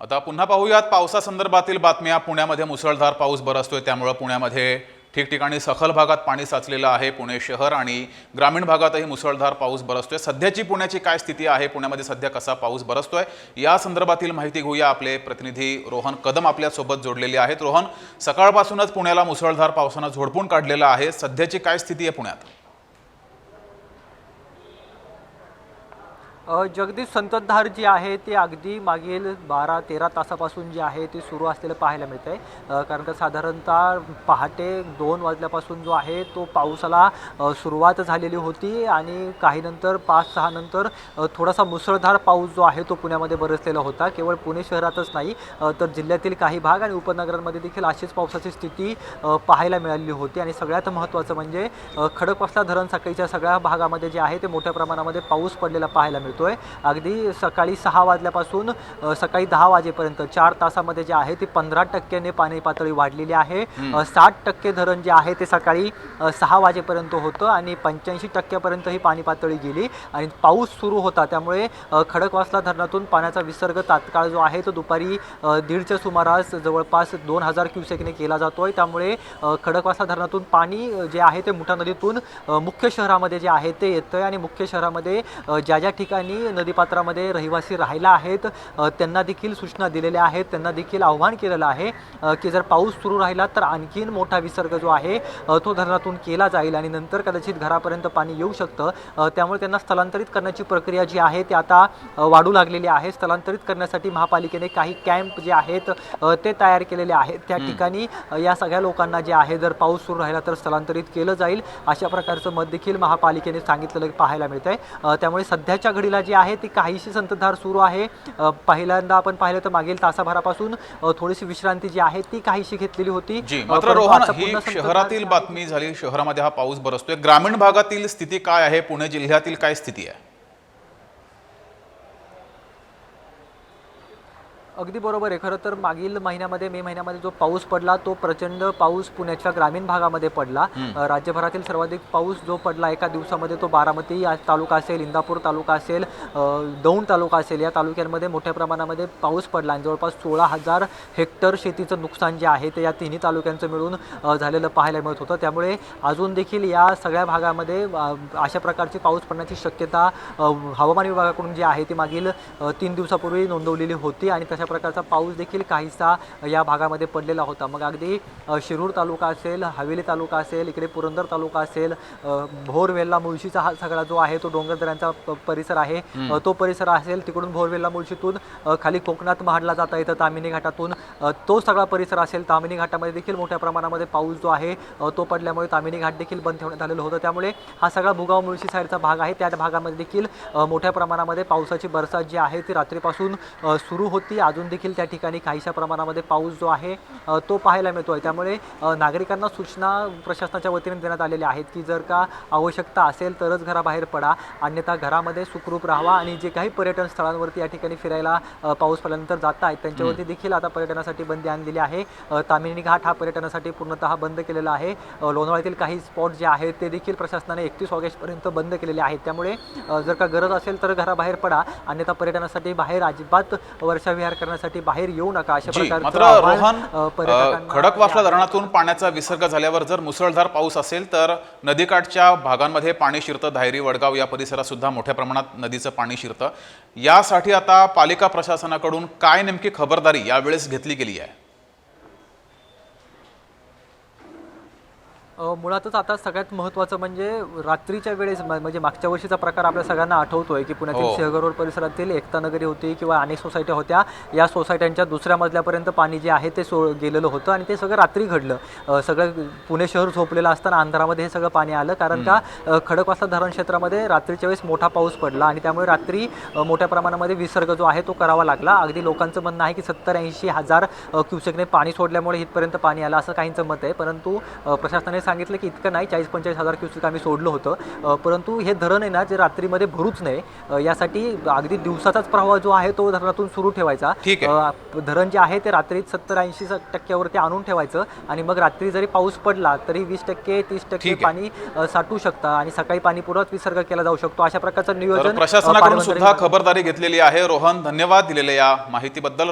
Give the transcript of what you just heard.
आता पुन्हा पाहूयात पावसासंदर्भातील बातम्या. पुण्यामध्ये मुसळधार पाऊस बरसतोय त्यामुळं पुण्यामध्ये ठिकठिकाणी सखल भागात पाणी साचलेलं आहे पुणे शहर आणि ग्रामीण भागातही मुसळधार पाऊस बरसतोय सध्याची पुण्याची काय स्थिती आहे? पुण्यामध्ये सध्या कसा पाऊस बरसतोय या संदर्भातील माहिती घेऊया आपले प्रतिनिधी रोहन कदम आपल्यासोबत जोडलेले आहेत. रोहन सकाळपासूनच पुण्याला मुसळधार पावसानं झोडपून काढलेलं आहे. सध्याची काय स्थिती आहे पुण्यात? जगदीश संततधार जी आहे ती अगदी मागील बारा तेरा तासापासून जे आहे ती सुरू असलेलं पाहायला मिळतं आहे कारण का साधारणतः पहाटे दोन वाजल्यापासून जो आहे तो पावसाला सुरुवात झालेली होती आणि काही नंतर पाच सहा नंतर थोडासा मुसळधार पाऊस जो आहे तो पुण्यामध्ये बरसलेला होता. केवळ पुणे शहरातच नाही तर जिल्ह्यातील काही भाग आणि उपनगरांमध्ये देखील अशीच पावसाची स्थिती पाहायला मिळालेली होती. आणि सगळ्यात महत्त्वाचं म्हणजे अ, खडकवासला धरण साखळीच्या सगळ्या भागामध्ये जे आहे ते मोठ्या प्रमाणामध्ये पाऊस पडलेला पाहायला मिळतो. मिळतोय अगदी सकाळी सहा वाजल्यापासून सकाळी दहा वाजेपर्यंत चार तासामध्ये जे आहे ती पंधरा टक्क्याने पाणी पातळी वाढलेली आहे. साठ टक्के धरण जे आहे ते सकाळी सहा वाजेपर्यंत होतं आणि पंच्याऐंशी टक्क्यापर्यंत ही पाणी पातळी गेली आणि पाऊस सुरू होता. त्यामुळे खडकवासला धरणातून पाण्याचा विसर्ग तात्काळ जो आहे तो दुपारी दीडच्या सुमारास जवळपास दोन हजार क्युसेकने केला जातोय. त्यामुळे अ, खडकवासला धरणातून पाणी जे आहे ते मुठा नदीतून मुख्य शहरामध्ये जे आहे ते येतंय आणि मुख्य शहरामध्ये ज्या ज्या ठिकाणी नदीपात्रामध्ये रहिवासी राहिला आहेत. त्यांना देखील सूचना दिलेल्या आहेत. त्यांना देखील आव्हान केलेलं आहे. की जर पाऊस सुरू राहिला तर आणखीन मोठा विसर्ग जो आहे तो धरणातून केला जाईल आणि नंतर कदाचित घरापर्यंत पाणी येऊ शकतं. त्यामुळे त्यांना स्थलांतरित करण्याची प्रक्रिया जी आहे ती आता वाढू लागलेली आहे. स्थलांतरित करण्यासाठी महापालिकेने काही कॅम्प जे आहेत ते तयार केलेले आहेत. त्या ठिकाणी या सगळ्या लोकांना जे आहे जर पाऊस सुरू राहिला तर स्थलांतरित केलं जाईल. अशा प्रकारचं मत देखील महापालिकेने सांगितलेलं पाहायला मिळतंय. अ, त्यामुळे सध्याच्या घडीला जी आहे ती काहीशी संततधार सुरू आहे. पहिल्यांदा आपण पाहिलं तर मागील तासाभरापासून थोडीशी विश्रांती जी आहे ती काहीशी घेतलेली होती. मात्र रोहन ही शहरातील बातमी झाली शहरामध्ये हा पाऊस बरसतोय. ग्रामीण भागातील स्थिती काय आहे? पुणे जिल्ह्यातील काय स्थिती आहे? अगदी बरोबर आहे. खरं तर मागील महिन्यामध्ये मे महिन्यामध्ये जो पाऊस पडला तो प्रचंड पाऊस पुण्याच्या ग्रामीण भागामध्ये पडला. राज्यभरातील सर्वाधिक पाऊस जो पडला एका दिवसामध्ये तो बारामती या तालुका असेल इंदापूर तालुका असेल दौंड तालुका असेल या तालुक्यांमध्ये मोठ्या प्रमाणामध्ये पाऊस पडला आणि जवळपास सोळा हजार हेक्टर शेतीचं नुकसान जे आहे ते या तिन्ही तालुक्यांचं मिळून झालेलं पाहायला मिळत होतं. त्यामुळे अजून देखील या सगळ्या भागामध्ये अशा प्रकारची पाऊस पडण्याची शक्यता हवामान विभागाकडून जी आहे ती मागील तीन दिवसापूर्वी नोंदवलेली होती आणि तशा प्रकारचा पाऊस देखील काहीसा या भागामध्ये पडलेला होता. मग अगदी शिरूर तालुका असेल हवेली तालुका असेल इकडे पुरंदर तालुका असेल अ, भोर वेल्ला मुळशीचा हा सगळा जो आहे तो डोंगरदऱ्यांचा परिसर आहे. तो परिसर असेल तिकडून भोर वेल्ला मुळशीतून खाली कोकणात महाडला जाता येतं तामिनी घाटातून. तो सगळा परिसर असेल तामिनी घाटामध्ये देखील मोठ्या प्रमाणामध्ये पाऊस जो आहे तो पडल्यामुळे तामिनी घाट देखील बंद ठेवण्यात आलेलं होतं. त्यामुळे हा सगळा भुगाव मुळशी साईडचा भाग आहे. त्या भागामध्ये देखील मोठ्या प्रमाणामध्ये पावसाची बरसात जी आहे ती रात्रीपासून सुरू होती. अजून देखील त्या ठिकाणी काहीशा प्रमाणामध्ये पाऊस जो आहे तो पाहायला मिळतोय. त्यामुळे अ, नागरिकांना सूचना प्रशासनाच्या वतीने देण्यात आलेल्या आहेत की जर का आवश्यकता असेल तरच घराबाहेर पडा. अन्यथा घरामध्ये सुखरूप राहावा आणि जे काही पर्यटन स्थळांवरती या ठिकाणी फिरायला पाऊस पडल्यानंतर जात आहेत त्यांच्यावरती देखील आता पर्यटनासाठी बंदी आणलेली आहे. तामिनी घाट हा पर्यटनासाठी पूर्णतः बंद केलेला आहे. लोणावळ्यातील काही स्पॉट जे आहेत ते देखील प्रशासनाने एकतीस ऑगस्टपर्यंत बंद केलेले आहेत. त्यामुळे जर का गरज असेल तर घराबाहेर पडा. अन्यथा पर्यटनासाठी बाहेर अजिबात वर्षाविहार करण्यासाठी बाहेर येऊ नका अशा जी मात्र रोहन अ, खडकवासला धरणातून पाण्याचा विसर्ग झाल्यावर जर मुसळधार पाऊस असेल तर नदीकाठच्या भागांमध्ये पाणी शिरतं. धायरी वडगाव या परिसरात सुद्धा मोठ्या प्रमाणात नदीचं पाणी शिरतं. यासाठी आता पालिका प्रशासनाकडून काय नेमकी खबरदारी यावेळेस घेतली गेली आहे? मुळातच आता सगळ्यात महत्त्वाचं म्हणजे रात्रीच्या वेळेस म्हणजे मागच्या वर्षीचा प्रकार आपल्या सगळ्यांना आठवतोय की पुण्यातील हो. सिंहगड रोड परिसरातील एकता नगरी होती किंवा अनेक सोसायट्या होत्या. या सोसायट्यांच्या दुसऱ्या मजल्यापर्यंत पाणी जे आहे ते सो गेलेलं होतं आणि ते सगळं रात्री घडलं. सगळं पुणे शहर झोपलेलं असताना अंधारामध्ये हे सगळं पाणी आलं कारण का खडकवासला धरण क्षेत्रामध्ये रात्रीच्या वेळेस मोठा पाऊस पडला आणि त्यामुळे रात्री मोठ्या प्रमाणामध्ये विसर्ग जो आहे तो करावा लागला. अगदी लोकांचं म्हणणं आहे की सत्तर ऐंशी हजार क्युसेकने पाणी सोडल्यामुळे इथपर्यंत पाणी आलं असं काहींचं मत आहे. परंतु प्रशासनाने सांगितलं की इतकं नाही चाळीस पंचेचाळीस हजार क्युसेक आम्ही सोडलं होतं. परंतु हे धरण आहे ना जे रात्रीमध्ये भरूच नये यासाठी अगदी दिवसाचाच प्रवाह जो आहे तो धरणातून सुरू ठेवायचा. धरण जे आहे ते रात्री सत्तर ऐंशी टक्क्यावरती आणून ठेवायचं आणि मग रात्री जरी पाऊस पडला तरी वीस टक्के तीस टक्के. पाणी साठू शकतं आणि सकाळी पाणी पुरवत विसर्ग केला जाऊ शकतो. अशा प्रकारचं नियोजन प्रशासनाकडून सुद्धा खबरदारी घेतलेली आहे. रोहन धन्यवाद दिलेल्या या माहितीबद्दल.